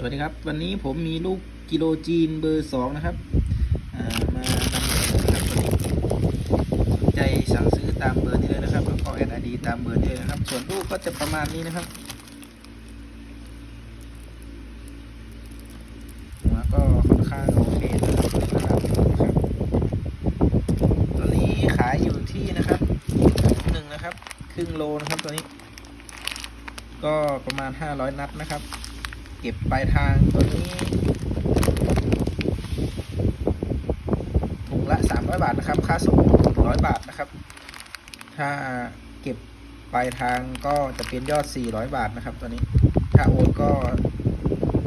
สวัสดีครับ วันนี้ผมมีลูกกิโลจีนเบอร์สองนะครับามานำเสนอนะครับสนใจสั่งซื้อตามเบอร์นี้เลยนะครับแล้วก็แอดไอดีตามเบอร์นี้เลยนะครับ ส่วนลูกก็จะประมาณนี้นะครับหัวก็ค่อนข้างโอเคนะครับนะครับตัวนี้ขายอยู่ที่นะครับหนึ่งนะครับ ครึ่งโลนะครับตัวนี้ ก็ประมาณ 500 นัดนะครับ เก็บปลายทางตัวนี้ถุงละ 300 บาทนะครับ ค่าส่ง100 บาทนะครับ ถ้าเก็บปลายทางก็จะเป็นยอด 400 บาทนะครับ ตัวนี้ ถ้าโอนก็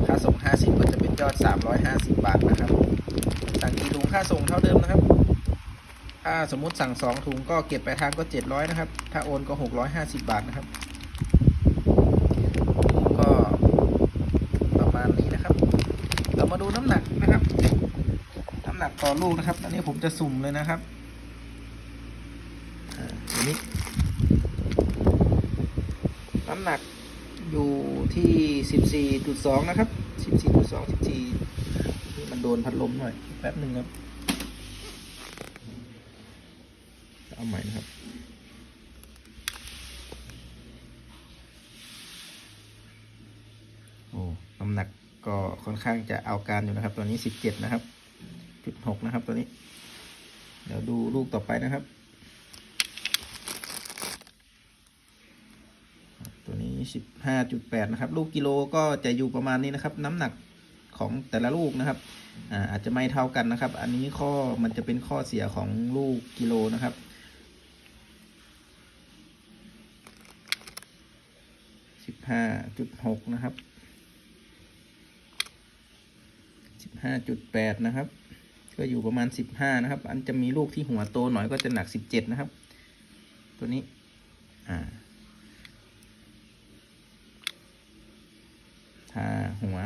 ค่าส่ง 50 ก็จะเป็นยอด 350 บาทนะครับ สั่งกี่ถุงค่าส่งเท่าเดิมนะครับ ถ้าสมมุติสั่ง 2 ถุงก็เก็บปลายทางก็ 700 นะครับ ถ้าโอนก็ 650 บาทนะครับ ก็ประมาณนี้นะครับ เรามาดูน้ำหนักนะครับ น้ำหนั กต่อลูกนะครับ อันนี้ผมจะสุ่มเลยนะครับอันนี้น้ำหนักอยู่ที่สิบสี่จุดสองนะครับสิบสี่จุดสองสิบสี่มันโดนพัดลมหน่อย แป๊บหนึ่งครับ เอาใหม่นะครับโอ้น้ำหนักก็ค่อนข้างจะเอาการอยู่นะครับ ตัวนี้สิบเจ็ดนะครับ หกนะครับตัวนี้ เดี๋ยวดูลูกต่อไปนะครับ ตัวนี้สิบห้าจุดแปดนะครับ ลูกกิโลก็จะอยู่ประมาณนี้นะครับ น้ำหนักของแต่ละลูกนะครับอาอาจจะไม่เท่ากันนะครับ อันนี้ข้อมันจะเป็นข้อเสียของลูกกิโลนะครับสิบห้าจุดหกนะครับสิบห้าจุดแปดนะครับ ก็อยู่ประมาณสิบห้านะครับ อันจะมีลูกที่หัวโตหน่อยก็จะหนักสิบเจ็ดนะครับ ตัวนี้ อ่าถ้าหัว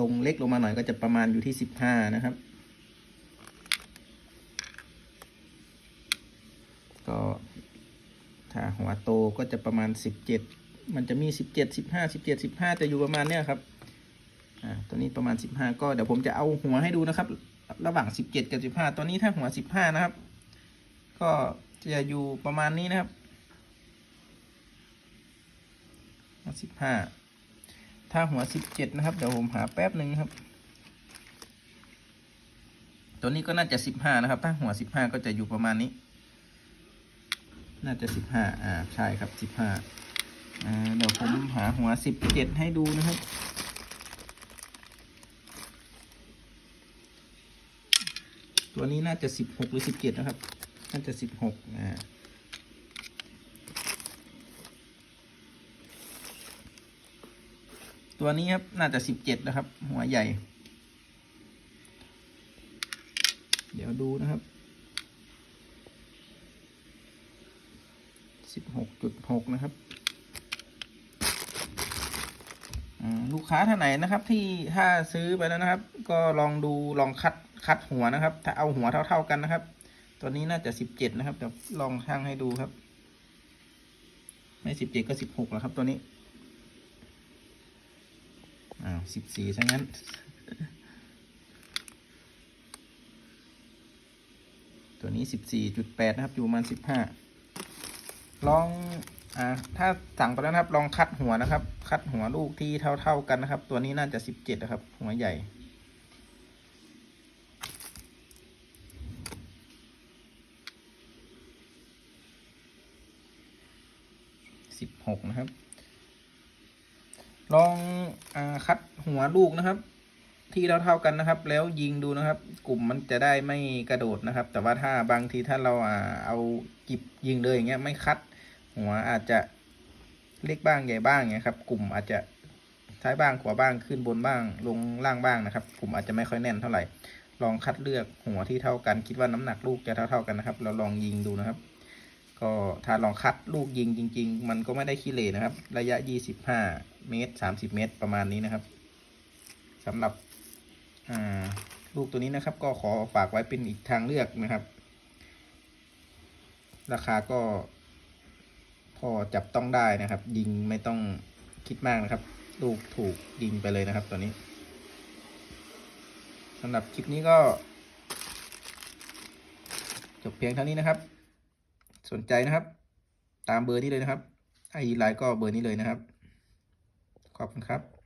ลงเล็กลงมาหน่อยก็จะประมาณอยู่ที่สิบห้านะครับ ก็ถ้าหัวโตก็จะประมาณสิบเจ็ดมันจะมีสิบเจ็ดสิบห้าสิบเจ็ดสิบห้าจะอยู่ประมาณเนี้ยครับ อ่า ตัวนี้ประมาณสิบห้าก็เดี๋ยวผมจะเอาหัวให้ดูนะครับ ระหว่างสิบเจ็ดกับสิบห้าตัวนี้ถ้าหัวสิบห้านะครับ ก็จะอยู่ประมาณนี้นะครับสิบห้าถ้าหัวสิบเจ็ดนะครับ เดี๋ยวผมหาแป๊บหนึ่งครับ ตัวนี้ก็น่าจะสิบห้านะครับ ถ้าหัวสิบห้าก็จะอยู่ประมาณนี้ น่าจะสิบห้าอ่า ใช่ครับสิบห้าอ่าเดี๋ยวผมหาหัวสิบเจ็ดให้ดูนะครับ ตัวนี้น่าจะสิบหกหรือสิบเจ็ดนะครับ น่าจะสิบหกอ่าตัวนี้ครับ น่าจะสิบเจ็ดนะครับ หัวใหญ่ เดี๋ยวดูนะครับสิบหกจุดหกนะครับลูกค้าท่านไหนนะครับที่ถ้าซื้อไปแล้วนะครับ ก็ลองดูลองคัด คัดหัวนะครับ ถ้าเอาหัวเท่า ๆกันนะครับ ตัวนี้น่าจะสิบเจ็ดนะครับเดี๋ยวลองช่างให้ดูครับ ไม่สิบเจ็ดก็สิบหกแล้วครับตัวนี้อ้าวสิบสี่ซะงั้นตัวนี้สิบสี่จุดแปดนะครับ อยู่ประมาณสิบห้าลองอ่าถ้าสั่งไปแล้วนะครับ ลองคัดหัวนะครับ คัดหัวลูกที่เท่า ๆกันนะครับ ตัวนี้น่าจะสิบเจ็ดนะครับ หัวใหญ่ สิบหกนะครับ ลองอคัดหัวลูกนะครับ ที่เท่าๆกันนะครับ แล้วยิงดูนะครับ กลุ่มมันจะได้ไม่กระโดดนะครับ แต่ว่าถ้าบางทีถ้าเราเอากิบยิงเลยอย่างเงี้ยไม่คัด หัวอาจจะเล็กบ้างใหญ่บ้างเงี้ยครับ กลุ่มอาจจะซ้ายบ้างขวาบ้างขึ้นบนบ้าง ลงล่างบ้างนะครับ กลุ่มอาจจะไม่ค่อยแน่นเท่าไหร่ลองคัดเลือกหัวที่เท่ากัน คิดว่าน้ำหนักลูกจะเท่า ๆกันนะครับ เราลองยิงดูนะครับ ก็ถ้าลองคัดลูกยิงจริง ๆ มันก็ไม่ได้ขี้เหร่นะครับ ระยะ 25 เมตร 30 เมตรประมาณนี้นะครับสำหรับลูกตัวนี้นะครับ ก็ขอฝากไว้เป็นอีกทางเลือกนะครับ ราคาก็ พอจับต้องได้นะครับ ยิงไม่ต้องคิดมากนะครับ ลูกถูกยิงไปเลยนะครับตัวนี้สำหรับคลิปนี้ก็จบเพียงเท่านี้นะครับ สนใจนะครับ ตามเบอร์นี้เลยนะครับไอไลน์ก็เบอร์นี้เลยนะครับ ขอบคุณครับ